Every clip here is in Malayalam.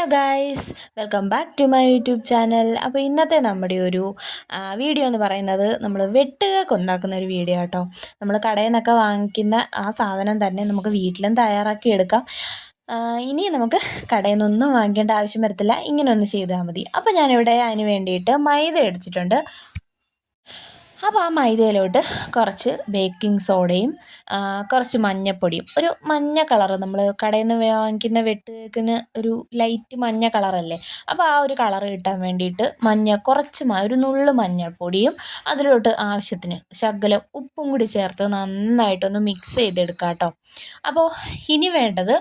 Welcome back to my YouTube channel അപ്പോൾ ഇന്നത്തെ നമ്മുടെ ഒരു വീഡിയോ എന്ന് പറയുന്നത് നമ്മൾ വെട്ടുകൾക്ക് ഉണ്ടാക്കുന്ന ഒരു വീഡിയോ കേട്ടോ നമ്മൾ കടയിൽ നിന്നൊക്കെ വാങ്ങിക്കുന്ന ആ സാധനം തന്നെ നമുക്ക് വീട്ടിലും തയ്യാറാക്കി എടുക്കാം. ഇനി നമുക്ക് കടയിൽ നിന്നൊന്നും വാങ്ങിക്കേണ്ട ആവശ്യം വരത്തില്ല. ഇങ്ങനെ ഒന്ന് ചെയ്താൽ മതി. അപ്പോൾ ഞാനിവിടെ അതിന് വേണ്ടിയിട്ട് മൈദ എടുത്തിട്ടുണ്ട്. അപ്പോൾ ആ മൈദയിലോട്ട് കുറച്ച് ബേക്കിംഗ് സോഡയും കുറച്ച് മഞ്ഞപ്പൊടിയും. ഒരു മഞ്ഞ കളറ് നമ്മൾ കടയിൽ നിന്ന് വാങ്ങിക്കുന്ന വെട്ടുകേക്കിന് ഒരു ലൈറ്റ് മഞ്ഞ കളറല്ലേ? അപ്പോൾ ആ ഒരു കളറ് കിട്ടാൻ വേണ്ടിയിട്ട് മഞ്ഞ കുറച്ച് ഒരു നുള്ളു മഞ്ഞൾപ്പൊടിയും അതിലോട്ട് ആവശ്യത്തിന് ശകലം ഉപ്പും കൂടി ചേർത്ത് നന്നായിട്ടൊന്ന് മിക്സ് ചെയ്തെടുക്കാം കേട്ടോ അപ്പോൾ ഇനി വേണ്ടത്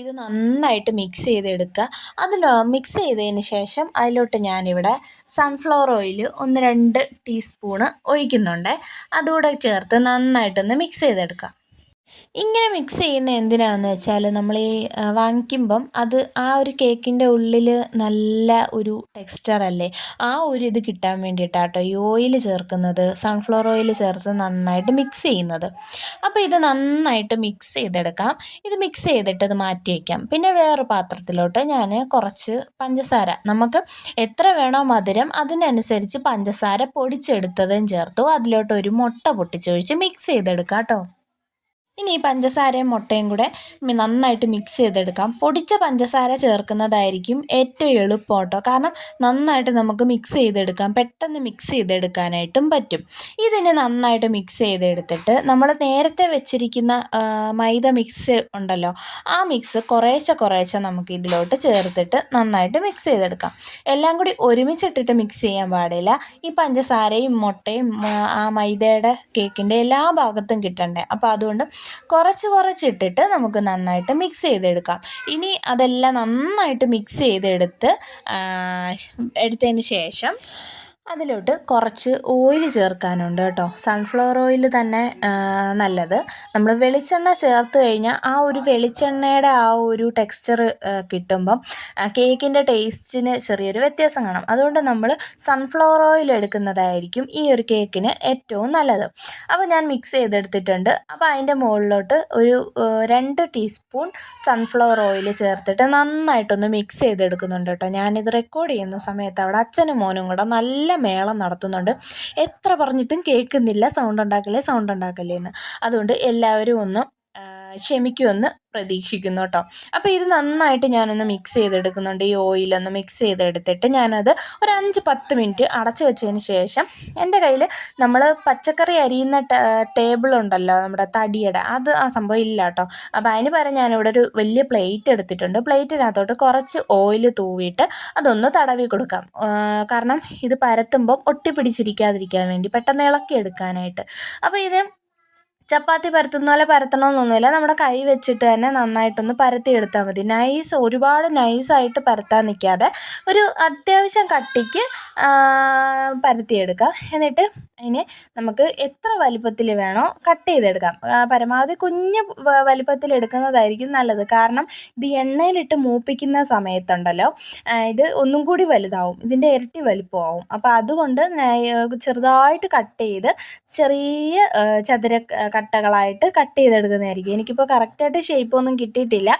ഇത് നന്നായിട്ട് മിക്സ് ചെയ്തെടുക്കുക. അതിൽ മിക്സ് ചെയ്തതിന് ശേഷം അതിലോട്ട് ഞാനിവിടെ സൺഫ്ലവർ ഓയിൽ ഒന്ന് രണ്ട് ടീസ്പൂണ് ഒഴിക്കുന്നുണ്ട്. അതുകൂടെ ചേർത്ത് നന്നായിട്ടൊന്ന് മിക്സ് ചെയ്തെടുക്കുക. ഇങ്ങനെ മിക്സ് ചെയ്യുന്ന എന്തിനാന്ന് വെച്ചാൽ നമ്മൾ ഈ വാങ്ങിക്കുമ്പം അത് ആ ഒരു കേക്കിന്റെ ഉള്ളിൽ നല്ല ഒരു ടെക്സ്ചർ അല്ലേ? ആ ഒരു ഇത് കിട്ടാൻ വേണ്ടിയിട്ടാട്ടോ ഈ ഓയിൽ ചേർക്കുന്നത് സൺഫ്ലവർ ഓയിൽ ചേർത്ത് നന്നായിട്ട് മിക്സ് ചെയ്യുന്നത്. അപ്പോൾ ഇത് നന്നായിട്ട് മിക്സ് ചെയ്തെടുക്കാം. ഇത് മിക്സ് ചെയ്തിട്ട് ഇത് മാറ്റി വയ്ക്കാം പിന്നെ വേറെ പാത്രത്തിലോട്ട് ഞാൻ കുറച്ച് പഞ്ചസാര. നമുക്ക് എത്ര വേണോ മധുരം അതിനനുസരിച്ച് പഞ്ചസാര പൊടിച്ചെടുത്തതും ചേർത്തു. അതിലോട്ട് ഒരു മുട്ട പൊട്ടിച്ചൊഴിച്ച് മിക്സ് ചെയ്തെടുക്കാം കേട്ടോ ഇനി ഈ പഞ്ചസാരയും മുട്ടയും കൂടെ നന്നായിട്ട് മിക്സ് ചെയ്തെടുക്കാം. പൊടിച്ച പഞ്ചസാര ചേർക്കുന്നതായിരിക്കും ഏറ്റവും എളുപ്പം കേട്ടോ. കാരണം നന്നായിട്ട് നമുക്ക് മിക്സ് ചെയ്തെടുക്കാം. പെട്ടെന്ന് മിക്സ് ചെയ്തെടുക്കാനായിട്ടും പറ്റും. ഇതിനെ നന്നായിട്ട് മിക്സ് ചെയ്തെടുത്തിട്ട് നമ്മൾ നേരത്തെ വെച്ചിരിക്കുന്ന മൈദ മിക്സ് ഉണ്ടല്ലോ ആ മിക്സ് കുറേശ്ശെ കുറേശ്ശെ നമുക്ക് ഇതിലോട്ട് ചേർത്തിട്ട് നന്നായിട്ട് മിക്സ് ചെയ്തെടുക്കാം. എല്ലാം കൂടി ഒരുമിച്ചിട്ടിട്ട് മിക്സ് ചെയ്യാൻ പാടില്ല. ഈ പഞ്ചസാരയും മുട്ടയും ആ, മൈദയുടെ കേക്കിന്റെ എല്ലാ ഭാഗത്തും കിട്ടണ്ടേ. അപ്പോൾ അതുകൊണ്ട് കുറച്ച് കുറച്ചിട്ടിട്ട് നമുക്ക് നന്നായിട്ട് മിക്സ് ചെയ്തെടുക്കാം. ഇനി അതെല്ലാം നന്നായിട്ട് മിക്സ് ചെയ്തെടുത്ത് എടുത്തതിന് ശേഷം അതിലോട്ട് കുറച്ച് ഓയിൽ ചേർക്കാനുണ്ട് കേട്ടോ. സൺഫ്ലവർ ഓയിൽ തന്നെ നല്ലത്. നമ്മൾ വെളിച്ചെണ്ണ ചേർത്ത് കഴിഞ്ഞാൽ ആ ഒരു വെളിച്ചെണ്ണയുടെ ആ ഒരു ടെക്സ്ചർ കിട്ടുമ്പം കേക്കിന്റെ ടേസ്റ്റിന് ചെറിയൊരു വ്യത്യാസം കാണാം. അതുകൊണ്ട് നമ്മൾ സൺഫ്ലവർ ഓയിൽ എടുക്കുന്നതായിരിക്കും ഈ ഒരു കേക്കിന് ഏറ്റവും നല്ലത്. അപ്പോൾ ഞാൻ മിക്സ് ചെയ്തെടുത്തിട്ടുണ്ട്. അപ്പോൾ അതിന്റെ മുകളിലോട്ട് ഒരു രണ്ട് ടീസ്പൂൺ സൺഫ്ലവർ ഓയിൽ ചേർത്തിട്ട് നന്നായിട്ടൊന്ന് മിക്സ് ചെയ്തെടുക്കുന്നുണ്ട് കേട്ടോ. ഞാനിത് റെക്കോർഡ് ചെയ്യുന്ന സമയത്ത് അവിടെ അച്ഛനും മോനും കൂടെ നല്ല മേളം നടത്തുന്നുണ്ട്. എത്ര പറഞ്ഞിട്ടും കേൾക്കുന്നില്ല. സൗണ്ട് ഉണ്ടാക്കല്ലേ? സൗണ്ട് ഉണ്ടാക്കല്ലേ എന്ന് അതുകൊണ്ട് എല്ലാവരും ഒന്ന് ക്ഷമിക്കുമെന്ന് പ്രതീക്ഷിക്കുന്നു കേട്ടോ. അപ്പോൾ ഇത് നന്നായിട്ട് ഞാനൊന്ന് മിക്സ് ചെയ്തെടുക്കുന്നുണ്ട്. ഈ ഓയിലൊന്ന് മിക്സ് ചെയ്തെടുത്തിട്ട് ഞാനത് ഒരു അഞ്ച് പത്ത് മിനിറ്റ് അടച്ചു വെച്ചതിന് ശേഷം എന്റെ കയ്യിൽ നമ്മൾ പച്ചക്കറി അരിയുന്ന ടേബിൾ ഉണ്ടല്ലോ നമ്മുടെ തടിയുടെ അത് ആ സംഭവം ഇല്ല കേട്ടോ. അപ്പോൾ അതിന് പകരം ഞാനിവിടെ ഒരു വലിയ പ്ലേറ്റ് എടുത്തിട്ടുണ്ട്. പ്ലേറ്റിനകത്തോട്ട് കുറച്ച് ഓയിൽ തൂവിയിട്ട് അതൊന്ന് തടവി കൊടുക്കാം. കാരണം ഇത് പരത്തുമ്പം ഒട്ടിപ്പിടിച്ചിരിക്കാതിരിക്കാൻ വേണ്ടി പെട്ടെന്ന് ഇളക്കി എടുക്കാനായിട്ട്. അപ്പോൾ ഇത് ചപ്പാത്തി പരത്തുന്ന പോലെ പരത്തണമെന്നൊന്നുമില്ല നമ്മുടെ കൈ വെച്ചിട്ട് തന്നെ നന്നായിട്ടൊന്ന് പരത്തി എടുത്താൽ മതി. നൈസ് ഒരുപാട് നൈസായിട്ട് പരത്താൻ നിൽക്കാതെ ഒരു അത്യാവശ്യം കട്ടിക്ക് പരത്തിയെടുക്കാം. എന്നിട്ട് അതിനെ നമുക്ക് എത്ര വലിപ്പത്തിൽ വേണോ കട്ട് ചെയ്തെടുക്കാം. പരമാവധി കുഞ്ഞ് വലിപ്പത്തിൽ എടുക്കുന്നതായിരിക്കും നല്ലത്. കാരണം ഇത് എണ്ണയിലിട്ട് മൂപ്പിക്കുന്ന സമയത്തുണ്ടല്ലോ ഇത് ഒന്നും കൂടി വലുതാവും. ഇതിന്റെ ഇരട്ടി വലിപ്പമാവും. അപ്പോൾ അതുകൊണ്ട് ചെറുതായിട്ട് കട്ട് ചെയ്ത് ചെറിയ ചതുര കട്ടകളായിട്ട് കട്ട് ചെയ്തെടുക്കുന്നതായിരിക്കും. എനിക്കിപ്പോൾ കറക്റ്റായിട്ട് ഷേപ്പൊന്നും കിട്ടിയിട്ടില്ല.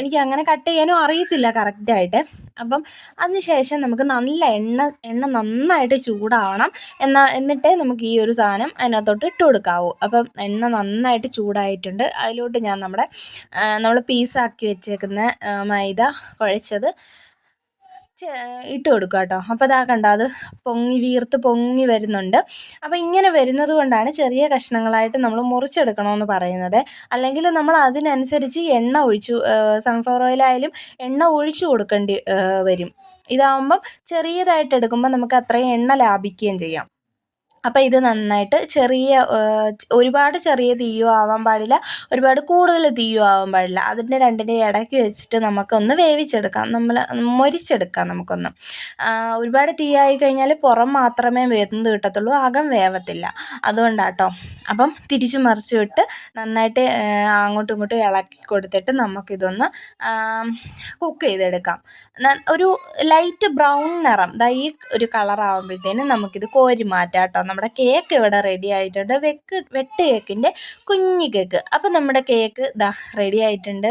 എനിക്ക് അങ്ങനെ കട്ട് ചെയ്യാനും അറിയത്തില്ല കറക്റ്റായിട്ട് അപ്പം അതിന് ശേഷം നമുക്ക് നല്ല എണ്ണ എണ്ണ നന്നായിട്ട് ചൂടാവണം. എന്നാൽ എന്നിട്ടേ നമുക്ക് ഈ ഒരു സാധനം അതിനകത്തോട്ട് ഇട്ട് കൊടുക്കാവൂ. അപ്പം എണ്ണ നന്നായിട്ട് ചൂടായിട്ടുണ്ട്. അതിലോട്ട് ഞാൻ നമ്മുടെ നമ്മൾ പീസാക്കി വെച്ചേക്കുന്ന മൈദ കുഴച്ചത് ഇട്ട് കൊടുക്കുക കേട്ടോ. അപ്പോൾ അതാ കണ്ടോ അത് പൊങ്ങി വീർത്ത് പൊങ്ങി വരുന്നുണ്ട്. അപ്പോൾ ഇങ്ങനെ വരുന്നത് കൊണ്ടാണ് ചെറിയ കഷ്ണങ്ങളായിട്ട് നമ്മൾ മുറിച്ചെടുക്കണമെന്ന് പറയുന്നത്. അല്ലെങ്കിൽ നമ്മൾ അതിനനുസരിച്ച് എണ്ണ ഒഴിച്ചു സൺഫ്ലവർ ഓയിലായാലും എണ്ണ ഒഴിച്ചു കൊടുക്കേണ്ടി വരും. ഇതാവുമ്പം ചെറിയതായിട്ട് എടുക്കുമ്പോൾ നമുക്ക് അത്രയും എണ്ണ ലാഭിക്കുകയും ചെയ്യാം. അപ്പോൾ ഇത് നന്നായിട്ട് ചെറിയ ഒരുപാട് ചെറിയ തീയോ ആവാൻ പാടില്ല ഒരുപാട് കൂടുതൽ തീയോ ആവാൻ പാടില്ല. അതിന്റെ രണ്ടിന്റെ ഇടയ്ക്ക് വെച്ചിട്ട് നമുക്കൊന്ന് വേവിച്ചെടുക്കാം. നമ്മൾ മൊരിച്ചെടുക്കാം നമുക്കൊന്ന്. ഒരുപാട് തീയായി കഴിഞ്ഞാൽ പുറം മാത്രമേ വെന്ത് കിട്ടത്തുള്ളൂ അകം വേവത്തില്ല. അതുകൊണ്ടാട്ടോ. അപ്പം തിരിച്ചു മറിച്ച് വിട്ട് നന്നായിട്ട് അങ്ങോട്ടും ഇങ്ങോട്ടും ഇളക്കി കൊടുത്തിട്ട് നമുക്കിതൊന്ന് കുക്ക് ചെയ്തെടുക്കാം. ഒരു ലൈറ്റ് ബ്രൗൺ നിറം ദൈ ഒരു കളർ ആകുമ്പോഴത്തേനും നമുക്കിത് കോരി മാറ്റാം കേട്ടോ നമ്മുടെ കേക്ക് ഇവിടെ റെഡി ആയിട്ടുണ്ട്. വെക്ക് വെട്ട് കേക്കിന്റെ കുഞ്ഞു കേക്ക് അപ്പം നമ്മുടെ കേക്ക് ഇതാ റെഡി ആയിട്ടുണ്ട്.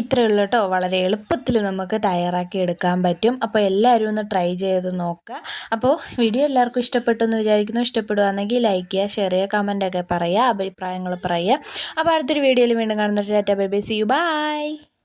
ഇത്രയേ ഉള്ളൂ കേട്ടോ വളരെ എളുപ്പത്തിൽ നമുക്ക് തയ്യാറാക്കി എടുക്കാൻ പറ്റും. അപ്പോൾ എല്ലാവരും ഒന്ന് ട്രൈ ചെയ്ത് നോക്കുക. അപ്പോൾ വീഡിയോ എല്ലാവർക്കും ഇഷ്ടപ്പെട്ടു എന്ന് വിചാരിക്കുന്നു. ഇഷ്ടപ്പെടുകയാണെങ്കിൽ ലൈക്ക് ചെയ്യുക ഷെയർ ചെയ്യുക കമന്റൊക്കെ പറയുക അഭിപ്രായങ്ങൾ പറയുക. അപ്പോൾ അടുത്തൊരു വീഡിയോയിൽ വീണ്ടും കാണുന്ന tata bye bye see you bye